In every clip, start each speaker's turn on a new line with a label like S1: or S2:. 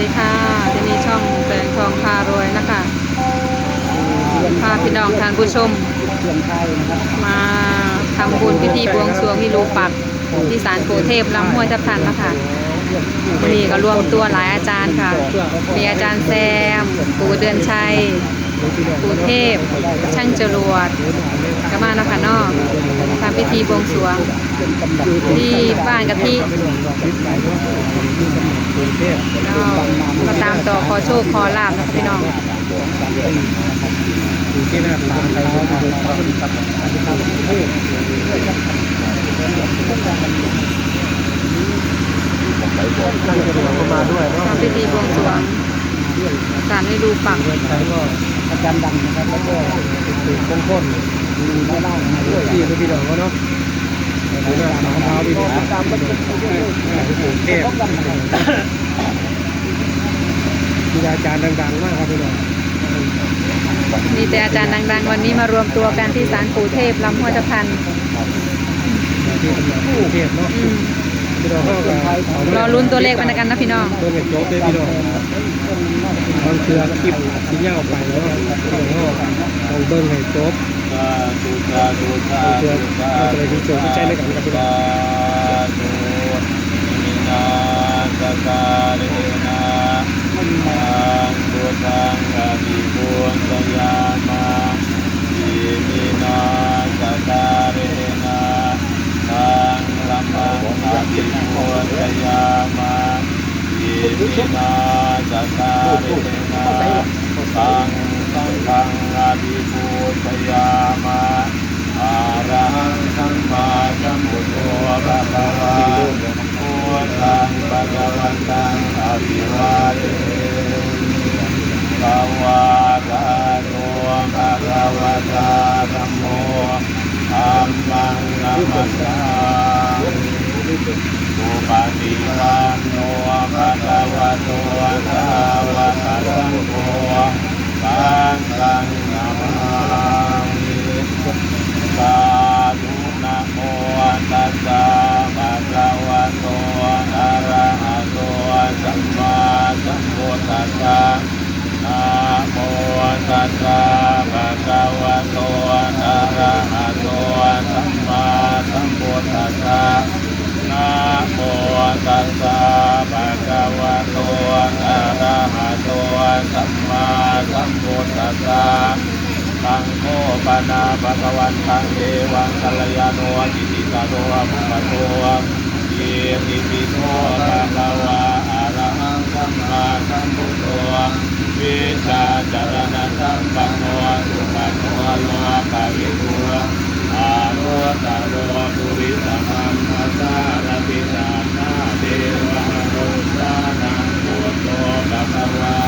S1: ดีค่ะที่นี่ช่องแสงทองพารวยนะคะพาพี่น้องทานผู้ชม มาทำบุญพิธีบวงสรวงที่รูปักที่ศาลโพเทพลำห้วยทับทันนะคะวันนี้ก็รวมตัวหลายอาจารย์ค่ะ มีอาจารย์แซมปู่เดือนชัย ปู่เทพช่างจรวดกมานะคะนอกทำพิธีบวงสรวงที่บ้านกะทิก็ก็ตามต่อขอโชคขอลาบนะคะพี่น้อง
S2: ทำ
S1: พิธีบวงสรวงศาลให้ดูปัก
S2: เงินใช้ก็ อาจารย์ดังนะครับแล้วก็ตื่นต้นต้นมีไม่ได้มาด้วยที่พี่ดอกเนาะดูหน้าตาเท้าพี่ดอกตามไปเป็นเทพมีอาจารย์ดังๆมากครับพี่ดอก
S1: มีแต่อาจารย์ดังๆ วันนี้มารวมตัวกันที่ศาลปู่เทพลำห้วยตะพัน
S2: ที่ตำรวจผู้เทพเนาะ
S1: อืม
S2: พี่ดอกเข้ากับ
S1: รอลุ้นตัวเลขไปกันนะพี่น้อง
S2: เบิ่งให้จบเลยพี่น้อง บางเทือคลิปที่ยาไปเนาะพี่น้องต้องเบิ่งให้จบ
S3: สาธุสาธุสา
S2: เพื่อ
S3: ธุสา
S2: เราจะได้
S3: ธุ
S2: มีโชคมีใจในการกับพี่น้อง
S3: การเรนะตังสังฆังอภิปูชยามาอาระหังสัมมาสัมพุทโธภะคะวะพุทธังภะคะวันตังอภิวาเทภวะกาโตภะคะวะตาธัมโมธัมมังนัมมัสสาตุปฏิปัน โนภะคะวะโตสาวกสังโฆสังฆังนามามิสาธุนะโมตัสสะภะคะวะโตอะระหะโตสัมมาสัมพุทธัสสะนะโมตัสสะภะคะวะโตอะระหะโตสัมมาสัมพุทธัสสะ นะโมตัสสะภะคะวะโตอะระหะโตสัมมาสัมพุทธัสสะสังโฆปนาภะคะวันตังเอวังกัลยาโนจิติกาโตภะคะโตเยติปิโสภะคะวะอะระหังสัมมาสัมพุทโธวิชาจารณะสัมปันโนสุปโนโลกาวิทู อาโรตาโรปุริสมัมมาสารติสานาเทวมนุษย์สานังพุทโธภะคะวา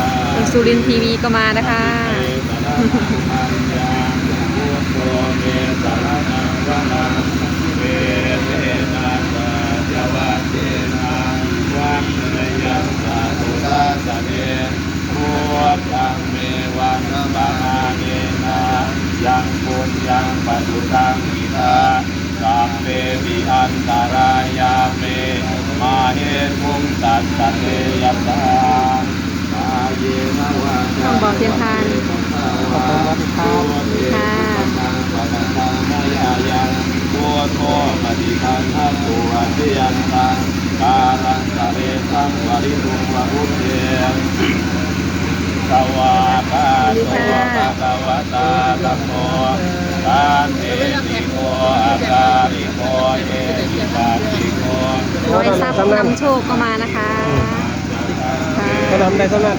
S1: สุรินทีวีก็มานะคะ
S3: เอตระนังยังพุทโธเสารนังเวเทนะสะจวัตเตนะวันเนยังพันพุทธังเมวันปะหาเนนะยังปุญญังปัจจุตังอิทาสัพเพปิอันายาเมมาเหตุงตัสสะเตยตามาเยนะวะ
S1: ช่องบอกเทียนทาน
S2: ขอบคุณครับ
S1: ค่ะ
S3: ปะนังปะนังมายายังพุทโธปฏิคันทัพปุติยันตังการันตะเรสังวริตุวะพุทเทสวากาโตภะคะวตาธัมโมทานเทติโกอาการิโกเอหิปัสสิโก
S1: ร้อยทรัพย์นำโชคก็มานะคะ
S2: ก็ทำได้เท่านั้น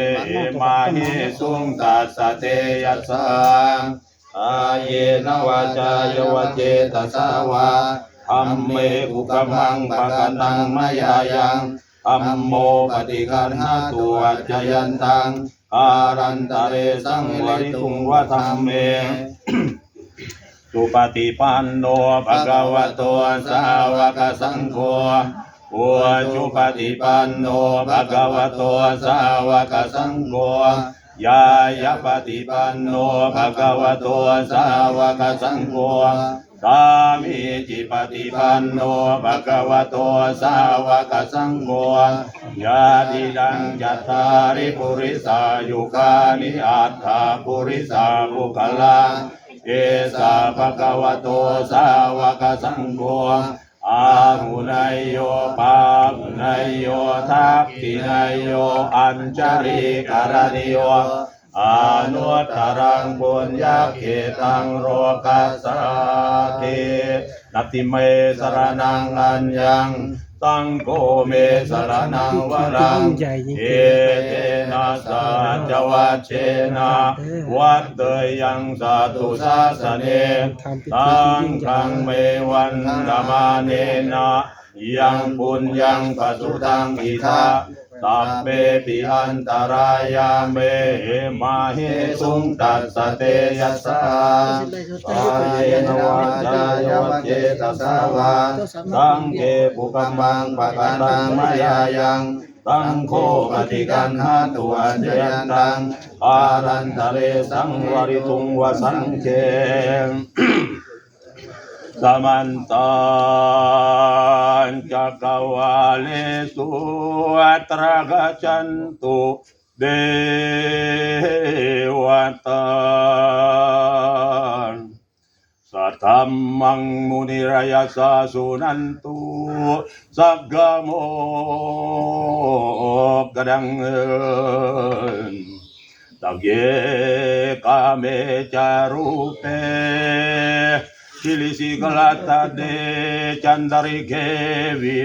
S3: มาหิสุงตัสเตยัสสังอาเยนวาจายวเจตสาวาอัมเมอุกมังปะกันตังมายายังอัมโมปฏิคันหาตัวจยันตังอารันตะเรสังวริตุงวะธรรมเมสุปฏิปันโนภะคะวะโตสาวกสังโฆ อุจุปฏิปันโนภะคะวะโตสาวกสังโฆยายปฏิปันโนภะคะวะโตสาวกสังโฆสามีจิปฏิปันโนภะคะวะโตสาวกสังโฆยาติดังจัตตาริปุริสายุคานิอัตถาปุริสาภุคลาเอสาภะคะวะโตสาวกสังโฆ อาหุนายโยปาหุนายโยทักขินายโยอัญจริการณิโยอานุตตรังบุญญาเขตังโรกัสสาเทนัตติเมสรนังอัญญัง สังโฆเมสรนังวรังเอเตนะสัจวัชเชนะวัดเตยยังสาธุสาสเนตังครังเมวันธรรมาเนนะยังบุญยังปัสุตังอิทา ตัมเมปิอันตรายาเมมาเหสุงตัสสะเตยัสสาสายนวาจายวัจเจตสาวาสังเกปุกัมมังปะกันตังมายายังตังโคปฏิกันหาตัวเจยันตังอารันทะเลสังวริตุงวสังเก สมันตัญจักวาเลสุอัตรกจันตุเดวตาสัทธัมมังมุนิรายสาสุนันตุสักกโมกดังเอิญตักเยกาเมจารุเป ชิลิสิกลาตาเดจันดาริเกวิ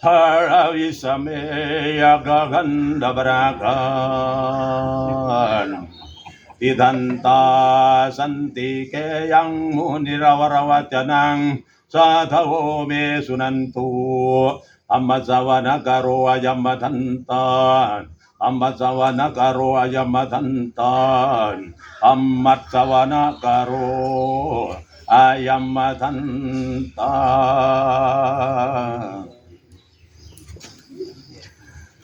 S3: มอนเดดีเปรเดจาก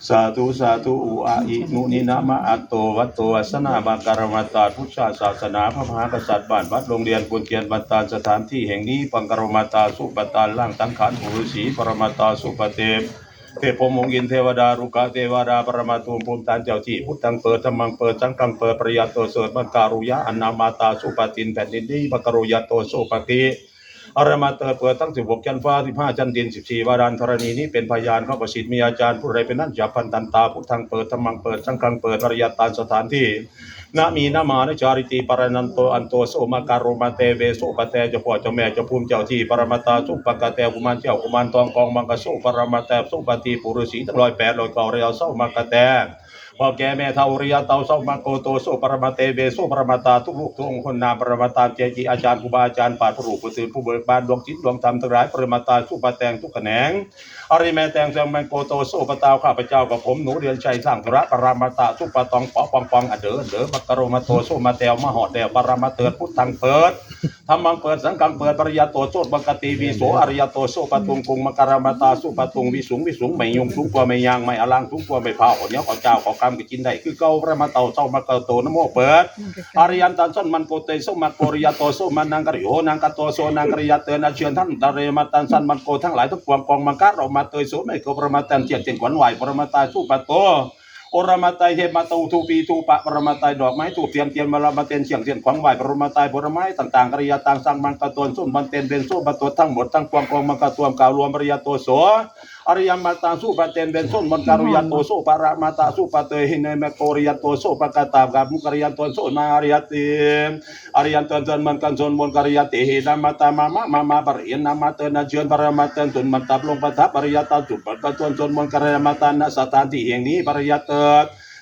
S3: สาธุสาธุอุอาอิมุนินามะอัตโตวัตโตวัสนาบาการมาตาพุทธศาสนาพระมหากษัตริย์บ้านวัดโรงเรียนกุลเกียนบัตตาสถานที่แห่งนี้ปังกรมาตาสุปตาล่างตั้งขานหูฤาษีปรมาตาสุปเทพเทพมงค์อินเทวดารุกะเทวดาปรมาตุมภูมิตานเจ้าที่พุทธังเปิดธรรมังเปิดสังฆังเปิดปริยัตโตเสดบังการุยะอนามาตาสุปตินแผ่นดินนี้บังกรุยะโตสุปติ อารมาเตอเปิดทั้งสิบหกชั้นฟ้าสิบห้าชั้นดินสิบสี่วาดานธรณีนี้เป็นพยานข้าประสิทธิ์มีอาจารย์ผู้ใดเป็นนั่นจับพันตันตาพุทธังเปิดธรรมังเปิดสังฆังเปิดปริยตานสถานที่นะมีนามานะจาริติปรนันโตอันโตโสมาการุมาเตเวสุปเตเจ้าพ่อเจ้าแม่เจ้าภูมิเจ้าที่ปรมาตาสุปกะเตกุมารเจ้ากุมารทองกองมังกะสุปรมาเตสุปฏิปุรุสีทั้งร้อยแปดร้อยเก้าเรียวเศร้ามากะแต พ่อแก่แม่เท่าริยะเต่าเศร้ามาโกโตสุปรมาเตเวสุปรมาตาทุกลูกทุกองคนนามปรมาตาเจจีอาจารย์ครูบาอาจารย์ป่าผู้รู้ผู้ตื่นผู้เบิกบานดวงจิตดวงธรรมทั้งหลายปรมาตาสุปแตงทุกแขนงอริแม่แตงเสียงแมงโกโตโซปตาวข้าพเจ้ากับผมหนูเดือนชัยสร้างธุระปรมาตาสุปะตองปอปองปองอเดอเดอมักกะโรมาโตโซมาแตวมหอดแตวปรมาเติดพุทธังเปิดธรรมังเปิดสังกังเปิดปริยาโตโซบังกติวิโสอริยโตโซปตุงกุงมักกะรมาตาสุปะตุงวิสุงวิสุงไม่ยุงสุงกว่าไม่ยางไม่อลังสุงกว่าไม่เผาเนี้ยขอเจ้าขอกรรมกิกินได้คือเก่าพระมาเตาเจ้ามาเกาโตนโมเปิดอริยันตันสันมันโกเตโสมักโกริยาโตโสมันนังกริโยนังกะโตโสนังกริยาเตนะเชิญท่านดาเรมาตันสันมันโกทั้งหลายทุกปวงกองมังกะเรามาเตยโสไม่โกประมาตันเจียนเจียนขวัญไหวประมาตาสุปะโตโอรมาตายเทมาตูทูปีทูปะประมาตายดอกไม้ถูกเทียนเทียนมาลามาเตนเสียงเสียนขวัญไหวประมาตายผลไม้ต่างๆกริยาต่างสังมังกะตวนส้มบันเตนเป็นโซบันตัวทั้งหมดทั้งปวงกองมังกะตวมกล่าวรวมปริยาโตโส อริยมาตาสุปเตนเบนส้นมันการุยันโตโซปารามาตาสุปเตหินเนมโกริยันโตโซปกาตากับมุกริยันโตโซมาอริยติอริยันตันตันมันกันส้นมันกริยติหินามาตามามามามาปริยนามาเตนาเจือนปรามาเตนตุนมันตับลงประทับปริยตาจุปะกะจนจนมันกริยมาตานาสตานที่แห่งนี้ปริยเต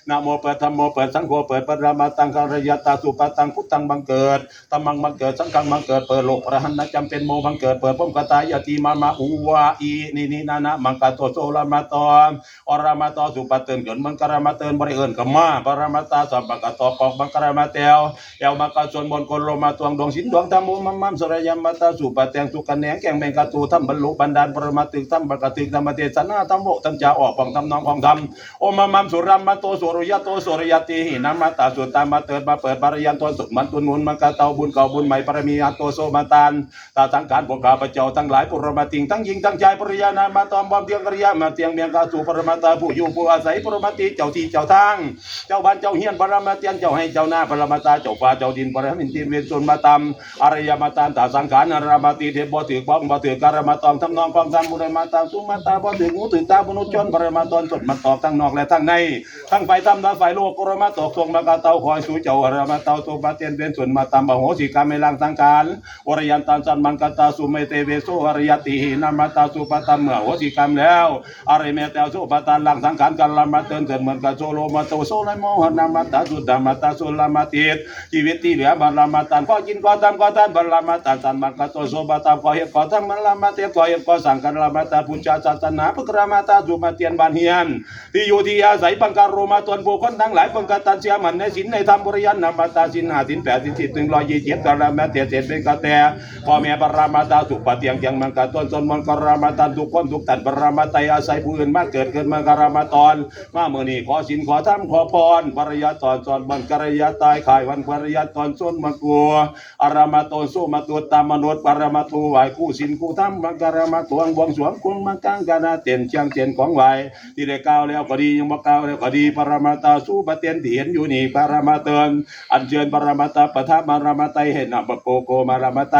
S3: นะโมเปิดธรรมโมเปิดสังโฆเปิดปรมาตังกริยตาสุปตังพุทธังบังเกิดตัมังบังเกิดสังฆังบังเกิดเปิดโลกพระหันนะจำเป็นโมบังเกิดเปิดพมกตายติมามาอุวาอีนี่นี่นานะมังกะโตโซลามาตอนอรามาตอสุปเตินเกินมันกรมาเตินบริเอิญกับมาปรมาตาสัมบังกะตอปอกบังกรมาเตวเอวมังกะชนบนกลโลมาตวงดวงสินดวงธรรมโมมัมมัมสรยามาตาสุปเตงสุกันแหนงแกงเบงกะตูทำบรรลุบันดาลปรมาตึกทำบังกะตึกธรรมเทศนาธรรมโมตัญจาออกปองทำนองของธรรมโอมัมมัมสุรัมมาโตสุริยโตสุริยติหินามาตาสุตามาเติดมาเปิดบารยันตนสุดมันตุนนุนมันกะเตาบุญเก่าบุญใหม่ปรมีอาโตโซมาตานตาทั้งการพวกข้าพเจ้าทั้งหลายปุรมาติงทั้งหญิงทั้งชายปริยานามาตอมบอมเตียงกริยามาเตียงเมียงกาสู่ปรมาตาผู้อยู่ผู้อาศัยปรมาติเจ้าที่เจ้าทางเจ้าบ้านเจ้าเฮียนปรมาเตียนเจ้าให้เจ้าหน้าปรมาตาเจ้าฟ้าเจ้าดินปรมินติเวสุนมาตามอารยมาตานตาสังขารนรามาติเทพบ่ถือบ้องบ่ถือการมาตองทำนองความทำบุญมาตาสุมาตาบ่ถืองูถือตามนุษย์ชนปรมาตอนสดมาตอบทั้งนอกและทั้งในทั้งไฟทำทั้งไฟโลกปรมาตกทรงมากาเตาคอยสูเจ้าอรมาเตาตัวบาเตียนเป็นส่วนมาตามบโหสิกรรมไม่ลังสังขารวรยันตันสันมันกตาสุเมเตเวโสอริยตินามาตาสุปตัมเมื่อโหสิกรรมแล้วอริเมเตวสุปตันลังสังขารกันลามาเตือนเตือนเหมือนกับโซโลมาโตโซไลโมหนามาตาสุดามาตาสุลามาติดชีวิตที่เหลือบรรลามาตันก็กินก็ทำก็ทานบรรลามาตันสันมันกโตโซบาตามก็เหตุก็ทั้งมันลามาเตียก็เหตุก็สั่งกันลามาตาพุทธศาสนาพกรามาตาสุมาเตียนบานเฮียนที่อยู่ที่อาศัยปังการโรมาโตนผู้คนทั้งหลายปังกตันเสียมันในศีลในธรรมบริยันนามาตาสินหาสินแปดสินสิบถึงร้อยยี่สิบกรามาเตียเสร็จเป็นกะแตพ่อแม่ปรามาตาสุปฏิยังยังมังกะต้นต้นมันกรามาตันทุกคนทุกตันปรามาตายอาศัยผู้อื่นมาเกิดเกิดมังกรามาตอน มาเมื่อนี้ขอสินขอธรรมขอพรปริยัตตอนสอนมันกรยาตายขายวันปริยัตตอนส้นมังกัวอารามาตนสู้มาตัวตามมนุษย์ปรามาตูไหวคู่สินคู่ธรรมมังกรามาตวงบวงสรวงคุณมังกังกานาเตียนเชียงเตียนของไหวที่ได้กล่าวแล้วก็ดียังบ่กล่าวแล้วก็ดีปรมาตาสู้ปะเตียนที่เห็นอยู่นี่ปรมาเตือนอัญเชิญปรมาตาปะทะมารมาไตเห็นนะบโกโกมารมาไต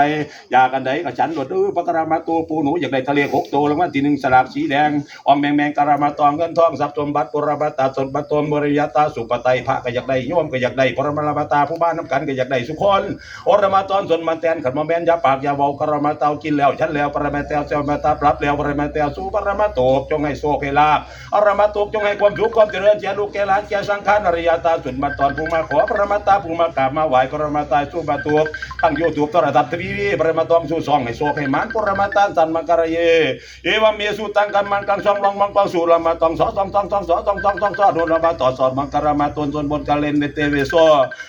S3: อยากันใดก็ฉันโดดเออปะกรมาตัวปูหนูอยากได้ทะเลหกตัวรางวัลที่หนึ่งสลากสีแดงออมแมงแมงกรมาตองเงินทองทรัพย์สมบัติปรมาตาสมบัติตนบริยตาสุปไตยพระก็อยากได้โยมก็อยากได้ปรมาตาผู้บ้านน้ำกันก็อยากได้สุคนอรมาตอนส่วนมันแตนขันมาแมนยาปากยาเว้ากรมาตากินแล้วฉันแล้วปรมาเตาเจ้ามาตาปรับแล้วปรมาตาสู้ปรมาโตกจงให้โชคลาอรมาตุกจงให้ความสุขความเจริญแก่ลูกแก่หลานแก่สังขารอริยตาสุดมาตอนผู้มาขอพระมาตาผู้มากราบมาไหว้พระมาตาสู้มาตุกตั้งยูทูบโทรทัศน์ทีวีพระมาตองสู้ซองให้โชคให้มันพระมาตาสันมังกรเยเอวามเมสุตังกันมันกังสองลองมังกังสู่ละมาตองสอตองตองตองสอตองตองตองสอโดนละมาต่อสอดมังกรมาตนตนบนกาเลนเนเตเวโซ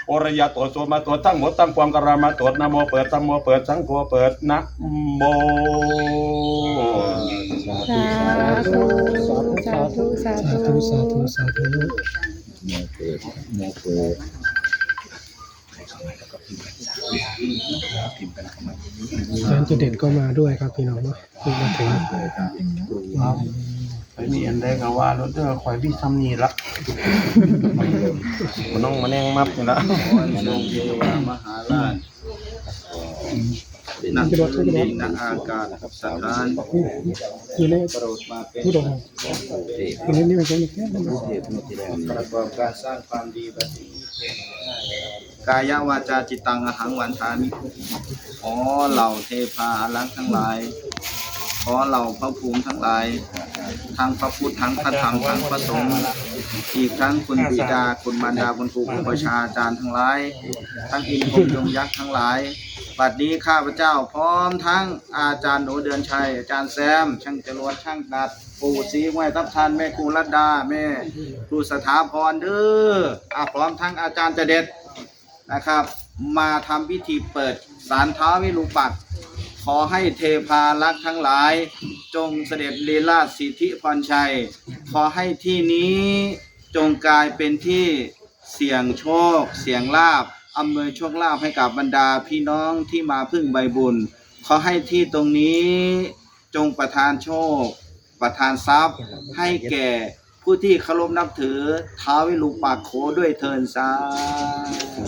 S3: อรยตโสมาตัวทั้งหมดตั้งความกรมาตนะโมเปิดตั้งโมเปิดสังโฆเปิดนะโม
S4: สาธุสาธุสา
S5: สา
S4: ธุ
S5: สาธุสาธุอาจารย์จะเด่นก็มาด้วยครับพี่น้องเนาะเพิ่งมาถึง
S3: ไปมีอันใดก็ว่ารถเด้อข่อยพี่ซ้ำนี่ละมันน้องมาแนงมับนี่ละ
S6: มหาราช นักดินนักอากาศสถาน
S5: อยู่ใน
S6: โปรดมาเป็น
S5: ผู้ดงอยู่ในนี้มันจะมีแค่นั้น
S6: ประกอบการสร้างความดีแบบนี้กายวาจาจิตตังอหังวันทามิขอเหล่าเทพาอารักษ์ทั้งหลาย ขอเหล่าพระภูมิทั้งหลาย ทั้งพระพุทธทั้งพระธรรมทั้งพระสงฆ์อีกทั้งคุณบิดาคุณมารดาคุณครูคุณประชาอาจารย์ทั้งหลาย ทั้งอินทร์พรหมยงยักษ์ทั้งหลายบัดนี้ข้าพเจ้าพร้อมทั้งอาจารย์หนูเดือนชัย อาจารย์แซม ช่างจรวดช่างตัด ปู่ศรีห้วยทับทันแม่ครูรัตดาแม่ครูสถาพรเด้ออะพร้อมทั้งอาจารย์เจเด็ดนะครับ มาทำพิธีเปิดสารท้าวิรูปักษ์ ขอให้เทพารักษ์ทั้งหลาย จงเสด็จลีลาสิทธิพรชัย ขอให้ที่นี้จงกลายเป็นที่เสี่ยงโชค เสี่ยงลาบอำนวยโชคลาภให้กับบรรดาพี่น้องที่มาพึ่งใบบุญ ขอให้ที่ตรงนี้จงประทานโชค ประทานทรัพย์ ให้แก่ผู้ที่เคารพนับถือท้าววิรูปักโขด้วยเทินสา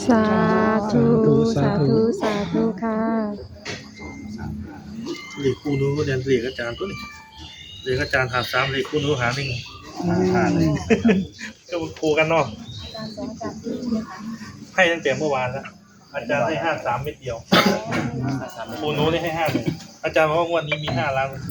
S4: สาธุ สาธุ สาธุค่ะ
S7: หลีกกูรู้เรียนหลีกอาจารย์ตัวนี้เรียนอาจารย์หาสามเลยคุณรู้หาหนึ่งหาเลยก็ครูกันเนาะให้ตั้งแต่เมื่อวานแล้วอาจารย์ให้ห้าสามเม็ดเดียวครูนู้นให้ห้าเลยอาจารย์บอกว่างวดนี้มีห้าล้าน
S3: อะ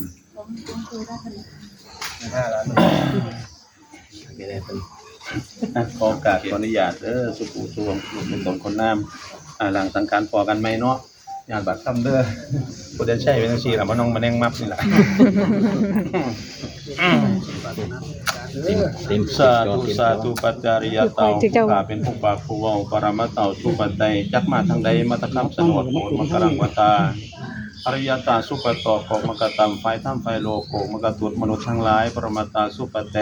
S3: ขอโอกาสขออนุญาตเด้อสุขุสวงลูกเป็นตนคนน้ำอ่าหลังสังการพอกันไหมเนาะ ญาติบัตรคำเด้อผู้เดินใช่เป็นจังซี่ล่ะบ่น้องมาแนงมับนี่ล่ะสาธุสาธุปัจจาริยเตาผู้กาเป็นผู้ปากผู้เว้าปรมาเตาสุปัตไตจักมาทางใดมาตะคำสนดโหนมกรังวตาอริยตาสุปตอกของมกตัมไฟถ้ำไฟโลโกมกตุดมนุษย์ทั้งหลายปรมาตาสุปแต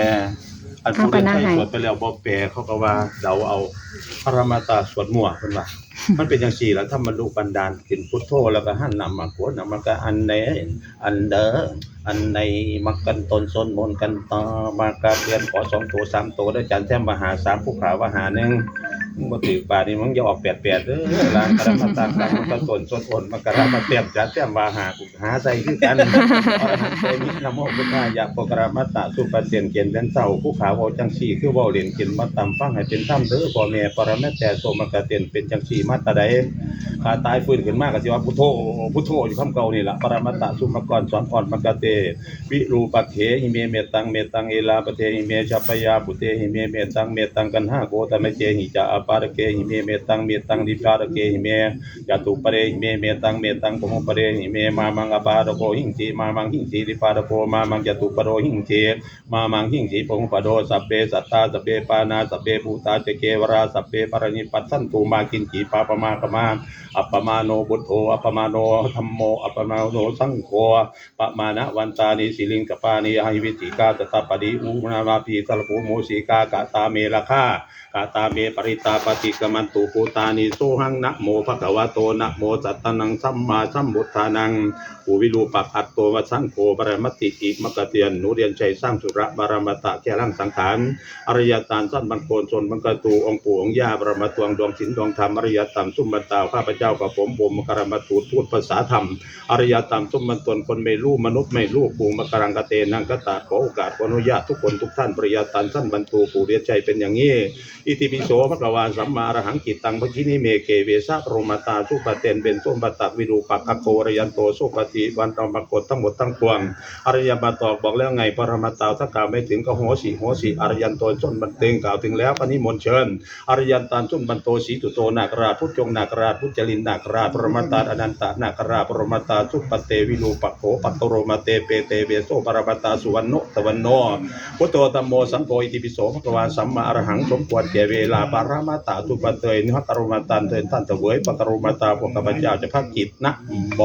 S3: อันผู้ได้ใช้สวดไปแล้วบ่แปลเขาก็ว่าเดาเอาปรมาตาสวดมั่วเพิ่นว่า มันเป็นอย่างสี่แล้วถ้ามันลุบันดาลกินพุทโธแล้วก็หันนำมากวนนำมันก็อันในอันเด้ออันในมักกันตนสนมนกันต่อมากาเรียนขอสองตัวสามตัวด้วยจันแท้มมหาสามผู้ขาวหาหนึ่ง มึงบ่ถือป่านี่มึงอย่าออกแปดแปดเด้อลางกระมาตากลางมันก็ตนสนอนมันกระมาเต็มจัดแท้มมาหากูหาใส่คือกันอรหันเตมินะโมพุทธายะปกระมาตะสุปเตียนเกียนเล่นเศร้าผู้ขาวเอาจังซี่คือเว้าเล่นกินมาตำฟังให้เป็นธรรมเด้อพ่อแม่ปรแม่แต่โสมกะเตียนเป็นจังซี่มาตะใดข้าตายฟื้นขึ้นมาก็สิว่าพุทโธพุทโธอยู่คำเก่านี่ล่ะปรมัตตสุมกรสอนอ่อนมกะเตวิรูปักเขหิเมเมตังเมตังเอลาปเทหิเมชัปปยาปุเตหิเมเมตังเมตังกันหาโกตมเมเจหิจามังหิงสีปโมปโดสัพเพสัตตาสัพเพปานาสัพเพภูตาเจเกวราสัพเพปรณิปัสสันตุมากินจีปาปมากมาอัปปมาโนบุตโธอัปปมาโนธรรมโมอัปปมาโนสังโฆปะมานะวันตานิสิลิงกปานิหิวิติกาตตาปดิอุนามาพีตลปุโมสีกากาตาเมละฆากาตาเมปริตาปฏิกมันตุปูตานิโสหังนะโมภะคะวะโตนะโมสัตตนังสัมมาสัมพุทธานังปูวิรูปักอัตโตวสังโฆปรมัตติอิมกเตียนหนูเรียนชัยสร้างสุระบารมตะแก่ร่างสังขารอริยตานสั้นบังโคนชนบังกะตูองปู่องย่าบรมตวงดวงศิลดวงธรรมอริยตามสุมบันตาข้าพเจ้ากับผมบ่มกรมตูทูตภาษาธรรมอริยตามสุมบันตนคนไม่รู้มนุษย์ไม่รู้ปู่มกรังกเตนังกะตาขอโอกาสขออนุญาตทุกคนทุกท่านปริยตานสั้นบรรตูปู่เรียนใจเป็นอย่างนี้อิติปิโสภควะาสัมมาอรหังกิตังพคินิเมเกเวสะโรมาตาสุปเตนเบนส้มปตักวิรูปักโกรยันโตสุปฏิวันตมกฏทั้งหมดทั้งปวงอริยบาตอกบอกแล้วไงปรมาตาถ้ากล่าวไม่ถึงก็โหสีโหสีอริยันโตจนบันเตงกล่าวถึงแล้วปณิมนต์เชิญอริยันตานจนบันโตสีตุโตนาคราชพุทธจงนาคราชพุทธจรินนาคราชปรมาตาอนันตนาคราชปรมาตาสุปเตวิรูปักโขปัตโรมาเตเปเตเวโสปรมาตาสุวรรณโนตวันโนพุทโตตัมโมสังโฆอิติปิโสภควาสัมมาอรหังสมควรแก่เวลาปรมาตาสุปเตยนิหัตรมาตันเทินท่านเสวยปตรมาตาพวกข้าพเจ้าจะพักกิจนะโม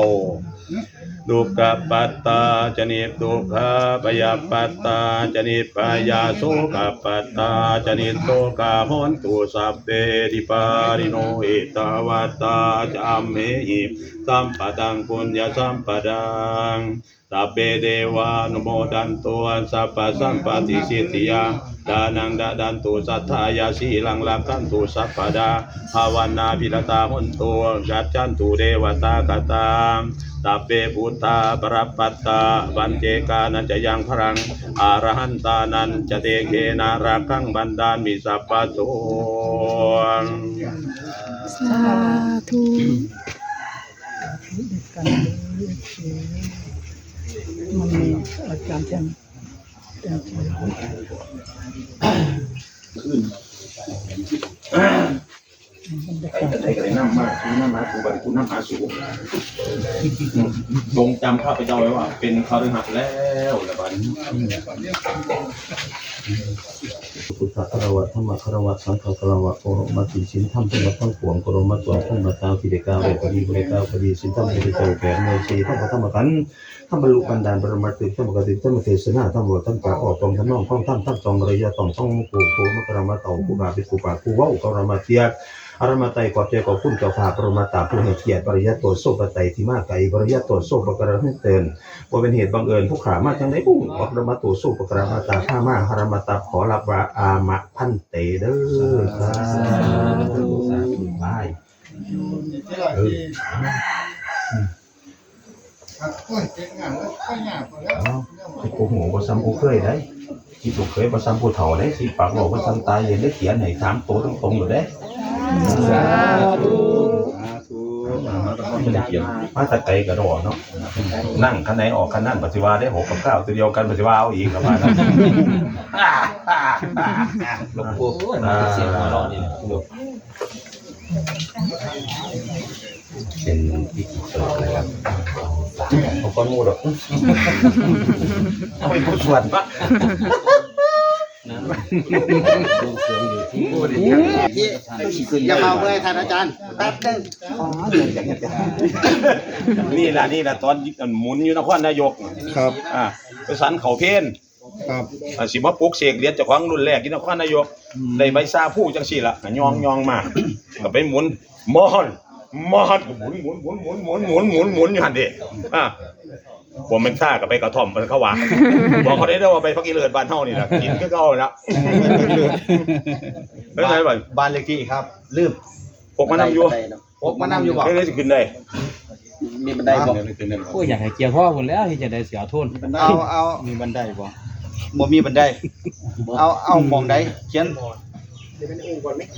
S3: ดุขปัตตาจนิดุขาปยาปัตตาจนิปยาโสกปัตตาจนิโตกาหนตุสัพเพติปาริโนเอตวัตตาจามเมหิสัมปะดังปุญญาสัมปะดัง สัพเพเทวานุโมดันตุสัพพะสัมปติสิทธิยาดานังดาดันตุสัทธายาสีลังลักขันตุสัพพะดาภาวนาพิรตาหุนตุกัจจันตุเดวตากตามตัปเปพุตตาปรปัตตาบันเจกานันจะยังพรังอรหันตานันจะเตเกนารักขังบันดาลมิสัพพะตุง
S4: สาธุ
S5: มันมีอา จารย์แจ้งแจ้งชื่อ
S3: ใครก็ได้ก็ไดน้ำมากน้ำมาสูบริคุณน้ำหาสูทรงจำข้าพเจ้าไว้ว่า เป็นคารหัสแล้วละบัดนี้พุทธคารวะธรรมคารวะสังฆคารวะโอรมาติสินธรรมทั้งหมดทั้งปวงกรมาตัวทั้งมาตาพิเดกาเวปดีบริกาปดีสินธรรมเดเจ้าแก่เมชีทั้งมดทั้งมกันทั้งบรรลุบันดาลบรมติทั้งมกติทั้งมเทศนาทั้งหมดทั้งกาออกตรงทั้งน้องข้องท่านทั้งจองระยะต้องต้องมุกูโคมกรมาเต่าผู้บาปิกุปาผู้เว้ากรมาเตียก อารมาไตยกอบใจกอบคุณเจ้าภาพปรมาตาผู้ให้เกียรติปริยัติโตโซปไตที่มาไกลปริยัติโตโซปกระหันเตือนว่าเป็นเหตุบังเอิญผู้ขามาจังได้ปุ้งออกรมาโตโซปกระมาตาข้ามาหารมาตาขอรับว่าอามะพันเตเด้อสาธุสาธุบายเออกูหูบ่ซ้ำกูเคยได้ที่ถูเคยบ่ซ้ำกูเฒ่าได้สิปากบอกบ่ซ้ำตายเห็นได้เขียนให้ถามโตตรงๆอยู่ได้
S4: สาธุ
S3: ม่ได้เขียนมาตะไกกระโดดเนาะนั่งคันไหนออกคันนั้นปฏิวาได้หกกับเก้าตัวเดียวกันปฏิวาเอาอีกกับมานั้น
S5: หลวงปู่อ่าเสียงหัวเราะนี่ลูก
S3: เป็นพิธีเปิดนะครับเอาก้อนมูดอกเอาไปพูดสวดปะ
S5: ลูกเสืออยู่ที่
S1: อย่าเมาเลยท่านอาจารย์แป๊บนึง
S3: นี่ล่ะนี่ล่ะตอนหมุนอยู่นครนายก
S1: ครับ
S3: อ่าไปสันเขาเพน
S1: ครับ
S3: อ่าสิมาปลุกเสกเหรียญเจากของรุ่นแรกที่นครนายกได้ใบซาผู้จังสี่ล่ะก็ยองยองมาก็ไปหมุนมอนมอนหมุนหมุนหมุนหมุนหมุนหมุนหมุนหมุนอยู่หั่นเด้อ่า ผมเป็นข้ากับไปกระท่อมมันเขาว่าบอกเขาได้เด้อว่าไปพักอีเลิศบ้านเฮานี่ล่ะกินคือเก่านะแล้วไงบ่
S1: บ้านเลขที่ครับ ลืม
S3: พกมานำอยู่
S1: พกมานำอยู่บ่
S3: ได้สิขึ้นได้
S1: มีบันไดบ่
S5: โอ้ยอยากให้เกี่ยวพ่อคนแล้วที่จะได้เสียทุน
S1: เอาเอามีบันไดบ่บ่มีบันไดเอาเอาหมองใดเขียน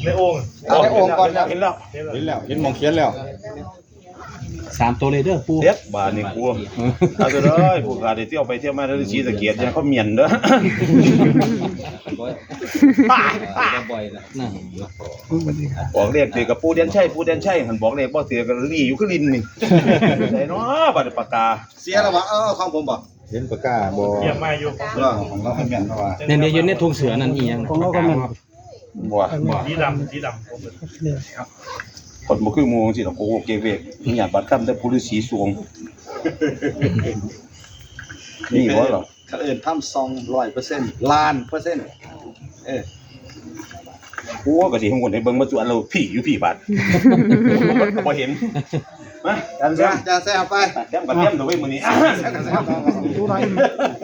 S7: ในโอ่ง
S1: เอาในโอ่งก่อนครับ
S3: เห็นแล้ว
S1: เห็นแล้วเห็นหมองเขียนแล้ว
S5: สามตัวเลยเด้อปู
S3: เด็ดบาดนี่กูเอาซะเลยผู้กาได้เที่ยวไปเที่ยวมาแล้วสีสะเกียดยังเขาเมียนเด้อ
S5: บ่อยนะนั่น
S3: บอกเรียกตีกับปูเดนใช่ปูเดนใช่หันบอกเรียกบ่เสียกับลี่อยู่คือลินนี่ใส่เนาะบัดปากกา
S1: เสียแล้วบ่เออของผมบ่
S8: เห็นปากกาบ่
S7: เยี่ยมมาอยู่
S1: เออของเราให้แม่นเพราะว่า
S5: เนี่ยเนี่ยอยู่ในทุ่งเสือนั่นอีหยังของเราก็มัน
S3: บ่
S7: สีดำสีดำผมเป็น
S3: คนบ่คือหมู่สิดอกโกเกเวกมีหยาดบัดคำแต่ผู้ฤาษีสวง นี่บ่หรอก
S1: เขาเอิ้นทำซอง100%ล้านเปอร์เซ็นต์เออ
S3: กูก็สิเฮ็ดคนให้เบิ่งมาจวนเราพี่อยู่พี่บาดก็บ่เห็นมาอัน
S1: จ้า
S3: เด้อ
S1: จ้าแซ่บไป
S3: แต้มกับแต้มตัวไว้มื้อนี้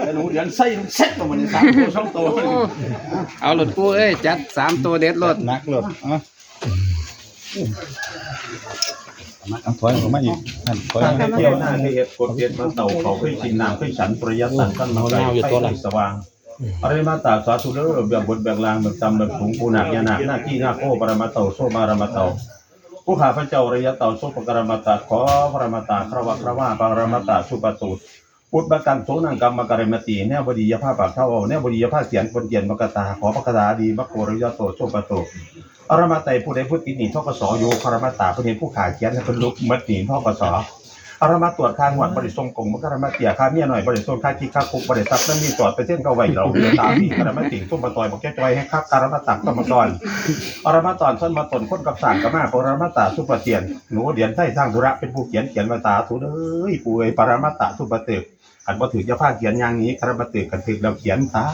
S3: แล้วหนูเดือนใส่เซ็ตตัวมื้อนี้3ตัว2ตัว
S5: เอาหลดปูเอ้ยจัดสามตัวเด็ดหลด
S8: นักหลดเอะ เอาถอยออกมาอีกนั่นถอย
S3: ทาง
S8: มา
S3: ให้เที่ยวหน้าให้เฮ็ดกดเฮ็ดมาเต่าเขาเคยกินน้ำเคยฉันประยัดตังกันมาไว้ไฟสว่างอะไรมาตาสาธุเด้อเบียบบนแบกลางเบิกตำเบิกถุงปูหนักยานาคหน้าที่หน้าโคปรมาเต่าโซมารมาเต่าผู้ข้าพระเจ้าระยะเต่าโซปกรมาตาขอพรมาตาครวะครวะปรมาตาสุปตูตพุทธกังโสนังกรรมการมติแนวบดียภาพปากเท่าแนวบดียภาพเขียนคนเขียนมกตาขอพระคาถาดีมะโกระยะโตโซปโต อรมาไตผู้ใดผู้ติดหนีทกสโยคารมาตาผู้ใดผู้ขาเขียนให้เป็นลุกมัดหนีทกสอรมาตรวจค่างวดบริทรงกงมกรมาเตียค่าเมียหน่อยบริทรงค่าขี้ค่าคุกบริษัทนั้นมีตรวจไปเส้นเกาไว้เราเรือตาพี่กรมาติ่งตุ้มปะตอยบอกแก้จอยให้คักการมาตักต้องมาตอนอรมาตอนส้นมาตนคนกับสั่งกับมาปรมาตาสุปเตียนหนูเดียนไส้สร้างธุระเป็นผู้เขียนเขียนมาตาทุเอ้ยปู่เอ้ยปรมาตาสุปเตก ขันบ่ถือจะพาเขียนอย่างนี้กระมาตึกกันถึกเราเขียนสา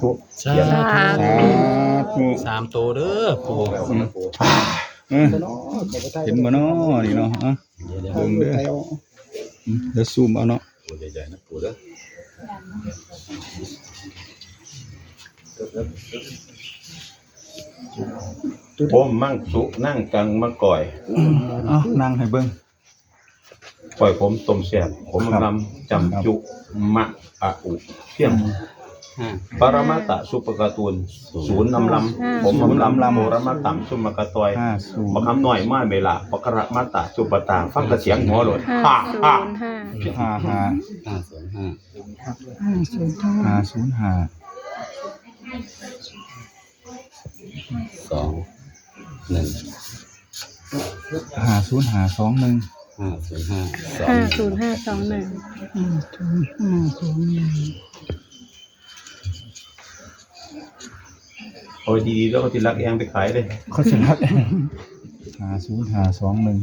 S3: ธุเขียน
S4: สาธุ
S5: สามตัวเด้อปู
S8: เออเห็นบ่เนาะนี่เนาะอะเบิ่งเด้ออืมเดี๋ยวซูมเอาเนาะ
S3: ผมมั่งสุนั่งกังมะก่อย
S8: เอานั่งให้เบิ่ง
S3: ปล่อยผมต้มแซ่บผมลำจำจุมะอะอุเพียงปรมาตะสุปกาตูนศูนย์นำลำผมนำลำโมรมาตัมสุมกะตอย
S8: ห้าศูน
S3: บัก
S8: ย์
S3: คำหน่อยมาเวลาปกระมาตะสุปตาฟังกระเสียงหัวโหลด
S4: ห้า
S3: ฮ่า
S4: ศู
S3: ฮ่าน
S4: ย์ห้า
S8: ห้าห้าห้าศูนย์ห้า
S5: สองหนึ่ง
S8: ห้าศูนย์ห้าสองหนึ่ง
S5: ห้าศูนย์ห้าสอง
S4: ห้าศูนย์ห้าสองหนึ่ง
S3: โอ้ยดีๆแล้วก็ติรักเองไปขายเลย
S8: เขาจะรักห้าศูนย์ห้าสองหนึ่ง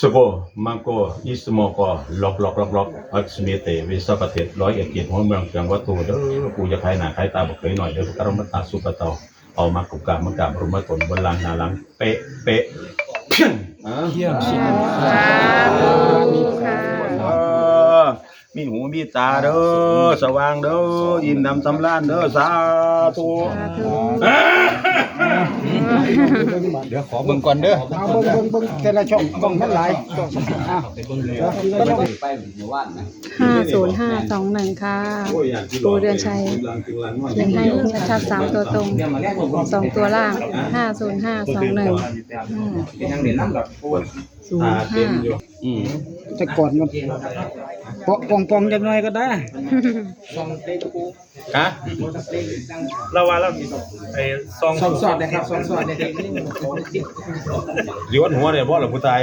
S3: สโกมังโกอิสโมโกล็อกล็อกล็อกล็อกอัศเมเตวิสปะเทศร้อยเอ็ดเกียรติหัวเมืองจังหวัดตูเด้อกูจะขายหน้าขายตาบอกเคยหน่อยเด้อกรมตาสุปตาเอามากุกกามังกาบรุมตนบนลานนาลังเป๊ะเป๊ะเพียงอ่า
S5: เยี่ยม
S4: สาธุค่ะ
S3: มีหูมีตาเด้อสว่างเด้อยิ้มนำสำลานเด้อสาธุ
S8: เดี๋ยวขอเบิ่งก่อนเด้อ
S5: เอาเบิ่งเบิ่งเบิ่งแต่ละช่องกล้องมันหลายอะก็ต้อง
S4: ห้าศูนย์ห้าสองหนึ่งค่ะปูเดือนชัยเขียนให้ชัดๆสามตัวตรงสองตัวล่างห้าศูนย์ห้าสองหนึ่ง ศูนย์ห้า
S5: แต่ก่อนมันเปาะปองปองจังหน่อยก็ได้
S8: ฮะ
S7: เราว่าเราไอ้ซอง
S5: สอดนะครับสอดๆเนี่ย
S3: ย้อนหัวเนี่ยพ่อหลวงผู้ตาย